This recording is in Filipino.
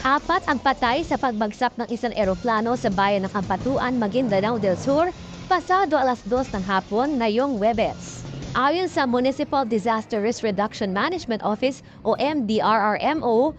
Apat ang patay sa pagbagsak ng isang eroplano sa bayan ng Ampatuan, Maguindanao del Sur, pasado alas dos ng hapon ngayong Webes. Ayon sa Municipal Disaster Risk Reduction Management Office o MDRRMO,